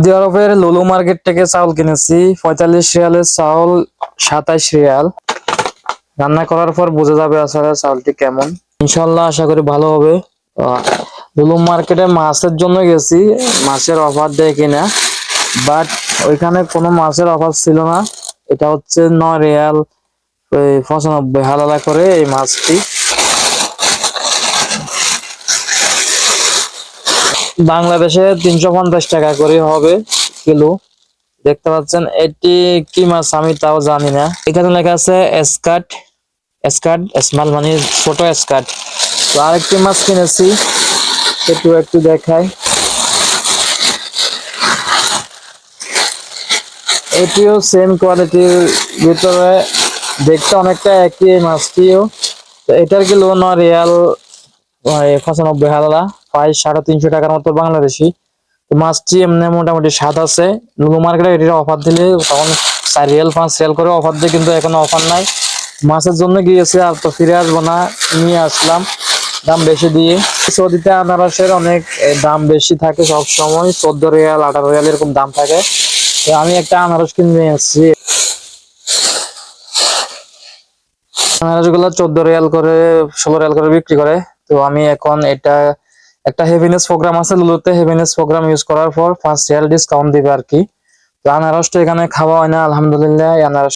Saudi আরবের লুলু market থেকে চাউল কিনেছি। পঁয়তাল্লিশ রিয়ালের চাউল, সাতাইশ রিয়াল। রান্না করার পর বোঝা যাবে আসলে চাউলটি কেমন। ইনশাল্লাহ আশা করি ভালো হবে। লুলু মার্কেটে মাছের জন্য গেছি। মাছের অফার দেয় কিনা। বাট ওইখানে কোনো মাছের অফার ছিল না। এটা হচ্ছে নয় রিয়াল পঁচানব্বই হালালা করে এই মাছটি। বাংলাদেশে তিনশো পঞ্চাশ টাকা করে হবে কিলো। দেখতে পাচ্ছেন, এটি কি মাছ আমি তাও জানি না। এখানে লেখা আছে স্কাট স্কাট স্মল মানে ছোট স্কাট তো আরেকটি মাছ কিনেছি, একটু একটু দেখাই। এটিও সেম কোয়ালিটির ভিতরে, দেখতে অনেকটা একই মাছটিও। তো এটার কিলো ন রিয়াল পঁচানব্বই হাজারা প্রায় সাড়ে তিনশো টাকার মতো বাংলাদেশি। মাছটি এমনি মোটামুটি স্বাদ আছে। লুলু মার্কেটে এটির অফার দিলে তখন চার রিয়াল, পাঁচ করে অফার দিয়ে কিন্তু এখন অফার নাই। মাছের জন্য গিয়েছে, আর তো ফিরে আসব না, নিয়ে আসলাম। দাম বেশি দিয়ে। সৌদিতে আনারসের অনেক দাম বেশি থাকে সব সময় চোদ্দ রিয়াল, আঠারো রিয়াল এরকম দাম থাকে। তো আমি একটা আনারস কিনে এসেছি আনারসগুলো চোদ্দ রিয়াল করে, ষোলো রিয়াল করে বিক্রি করে। তো আমি এখন এটা একটা হেভিনেস প্রোগ্রাম আছে, লুলুতে হেভিনেস প্রোগ্রাম ইউজ করার পর ফার্স্ট ইয়ার ডিসকাউন্ট দিবে আর কি। তো আনারসটা এখানে খাওয়া হয় না, আলহামদুলিল্লাহ আনারস